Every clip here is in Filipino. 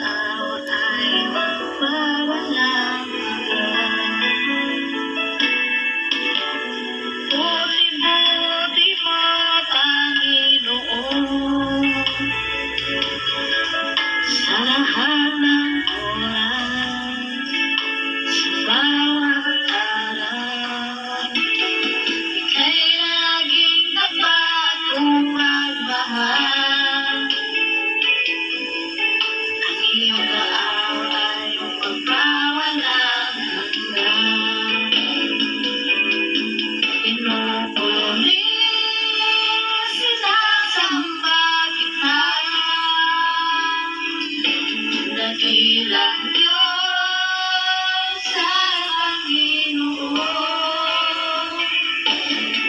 out. Dakilang Diyos sa Panginoon.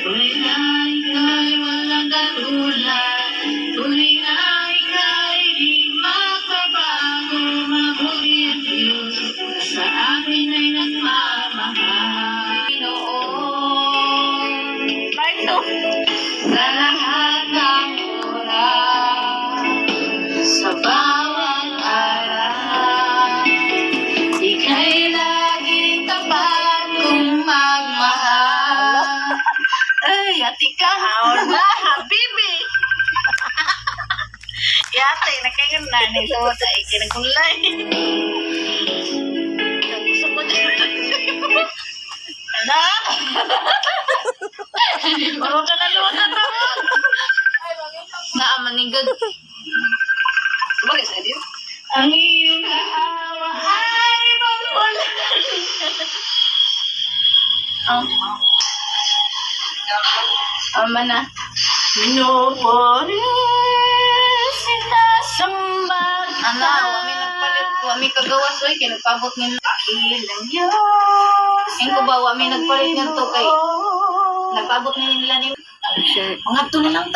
Tunay na ika'y walang katulad Tunay na ika'y di magbabago. Mabuti ang Diyos sa amin ay nagmamahal. Panginoon. Parto. sa Ati ka. Wala, habibi. Yate, nakayon na ni Lord ay kinagulay. Gusto ko din. Ala? Puro ka na luwan na. Naamanigod. Bakit sa diyo? Ang iyong kaawa ay magwala. Oh. Ama na. Minupuri, sinasamba. Ana, wami nagpalit. Wami kagawas, oy, kaya nagpabot ng ilang Diyos. Ang ko ba, wami nagpalit ng to kay nagpabot na nila ni... Mga to na lang